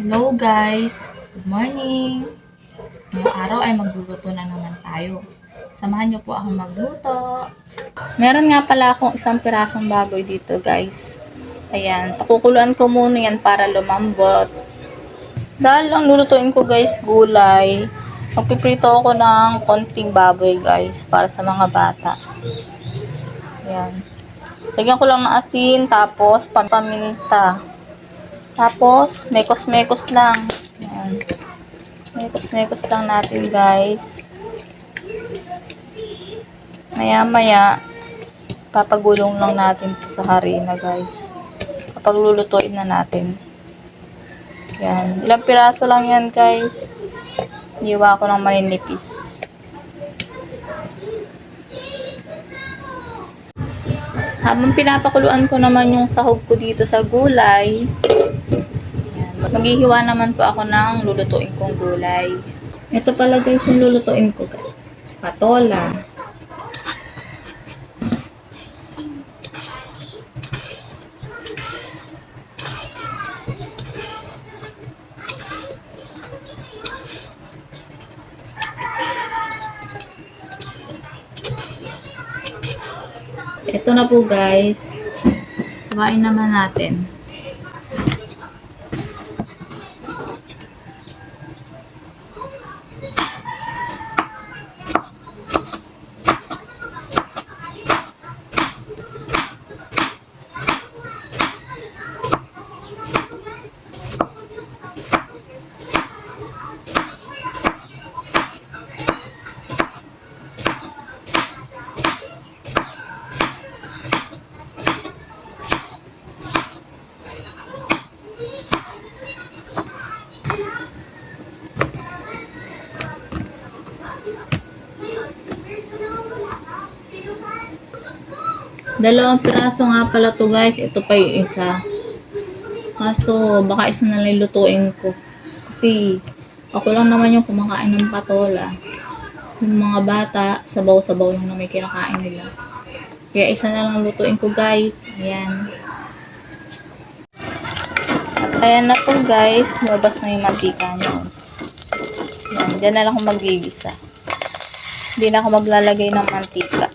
Hello guys! Good morning! Ngayong araw ay magluluto na naman tayo. Samahan niyo po ako magluto. Meron nga pala akong isang pirasong baboy dito guys. Ayan, pakukuluan ko muna yan para lumambot. Dahil ang lulutuin ko guys, gulay. Magpiprito ako ng konting baboy guys para sa mga bata. Ayan. Lagyan ko lang ng asin, tapos pam- paminta. Tapos, mekos-mekos lang. Ayan. Mekos-mekos lang natin, guys. Maya-maya, papagulong lang natin to sa harina, guys. Kapag lulutuin na natin. Yan. Ilang piraso lang yan, guys. Niwa ko ng maninipis. Habang pinapakuluan ko naman yung sahog ko dito sa gulay. Maghihiwa naman po ako ng lulutuin kong gulay. Ito pala guys yung lulutuin ko guys. Patola. Ito na po guys. Kumain naman natin. Dalawang piraso nga pala to guys. Ito pa yung isa. Kaso, baka isa na lang lutuin ko. Kasi, ako lang naman yung kumakain ng patola. Yung mga bata, sabaw-sabaw lang na may kinakain nila. Kaya isa na lang lutuin ko guys. Ayan. At ayan na po guys. Lumabas na yung mantika niya. Ayan. Diyan na lang ako magigisa. Hindi na ako maglalagay ng mantika.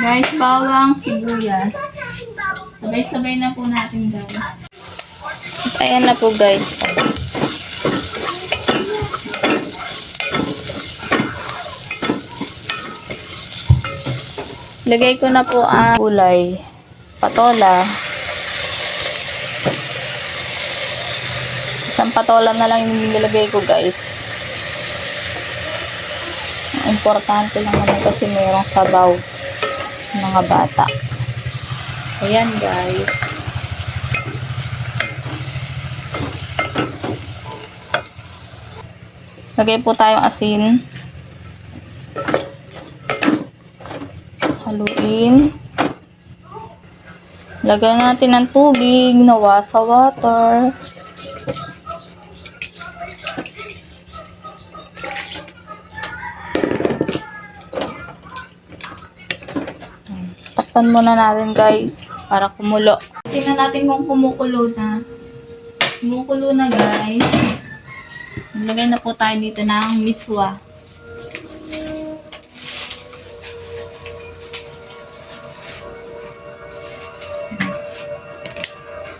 Guys, bawang, sibuyas. Sabay-sabay na po natin guys. Ayan na po guys. Lagay ko na po ang gulay. Patola. Isang patola na lang yung nilagay ko guys. Importante lang naman kasi mayroong sabaw mga bata. Ayan guys. Lagay po tayong asin. Haluin. Lagyan natin ng tubig na wasa water. Takpan muna natin guys para kumulo. Tingnan natin kung kumukulo na. Kumukulo na guys. Lagay na po tayo dito ng miswa.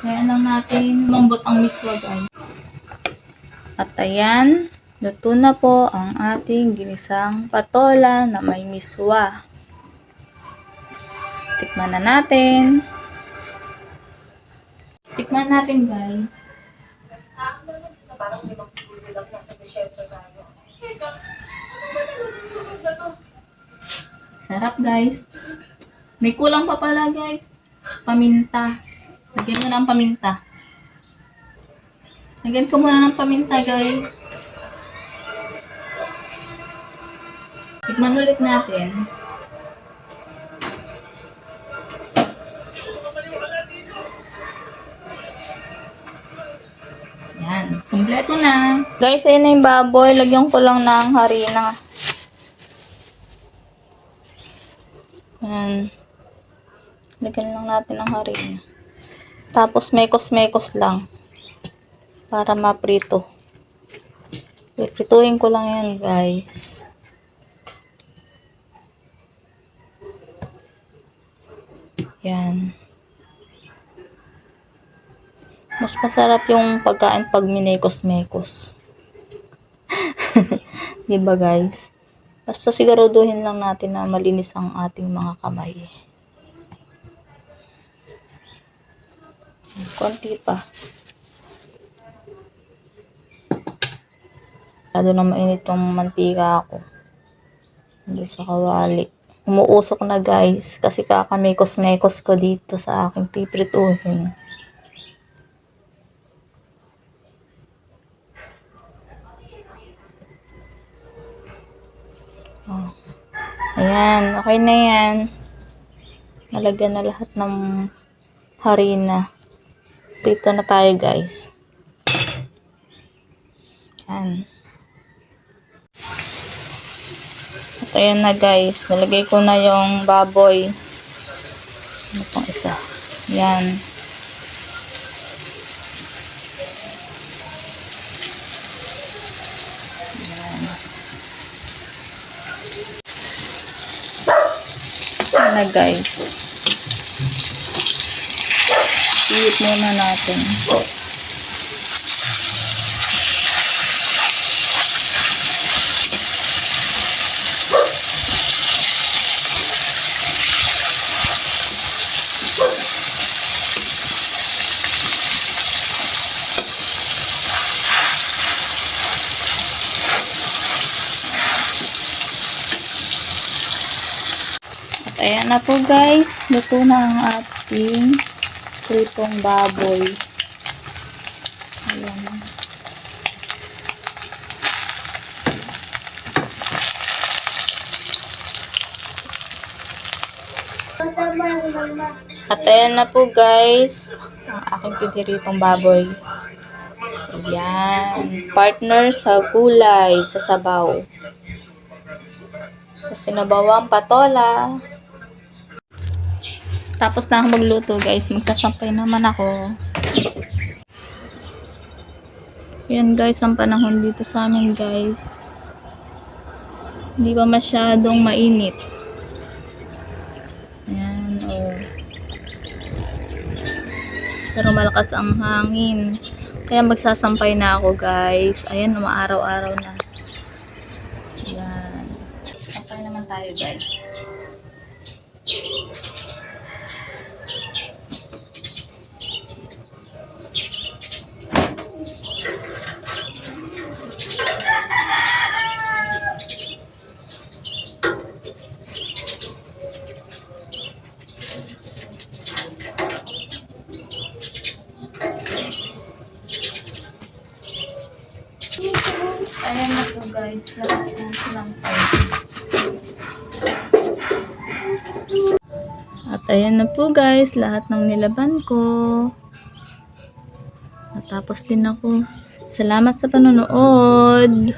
Kaya lang natin mambot ang miswa guys. At ayan, luto na po ang ating ginisang patola na may miswa. Tikman na natin. Tikman natin guys. Sarap guys. May kulang pa pala guys. Paminta. Lagyan mo ng paminta. Lagyan ko muna ng paminta guys. Tikman ulit natin. Kompleto na. Guys, ayun na yung baboy. Lagyan ko lang ng harina. Yan. Lagyan lang natin ng harina. Tapos mekos-mekos lang. Para maprito. Pipituin ko lang yan guys. Yan. Mas masarap yung pagkain pag minekos-mekos. ba guys? Basta siguraduhin lang natin na malinis ang ating mga kamay. Konti pa. Lalo na mainit yung mantika ako. Hindi sa kawali. Umuusok na guys kasi kakamekos-mekos ko dito sa aking piprituhin. Oh. Ayan, okay na yan. Nalagyan na lahat ng harina. Prito na tayo guys. Ayan. At ayan na guys, nalagay ko na yung baboy. Ano pang isa? Yan. Yan na guys. Ihit muna natin. Na po guys, luto na ang ating pritong baboy. Ayan. At ayan na po guys, ang aking pitiritong baboy. Ayan. Partner sa gulay, sa sabaw. Sa sinabawang patola. Tapos na ako magluto guys. Magsasampay naman ako. Yan guys, ang panahon dito sa amin guys. Hindi pa masyadong mainit. Ayan, oh. Pero malakas ang hangin. Kaya magsasampay na ako guys. Ayan, umaaraw-araw na. Ayan. Sampay naman tayo guys. Ayan na po guys. Lahat ng sinampay. At ayan na po guys. Lahat ng nilaban ko. Natapos din ako. Salamat sa panonood.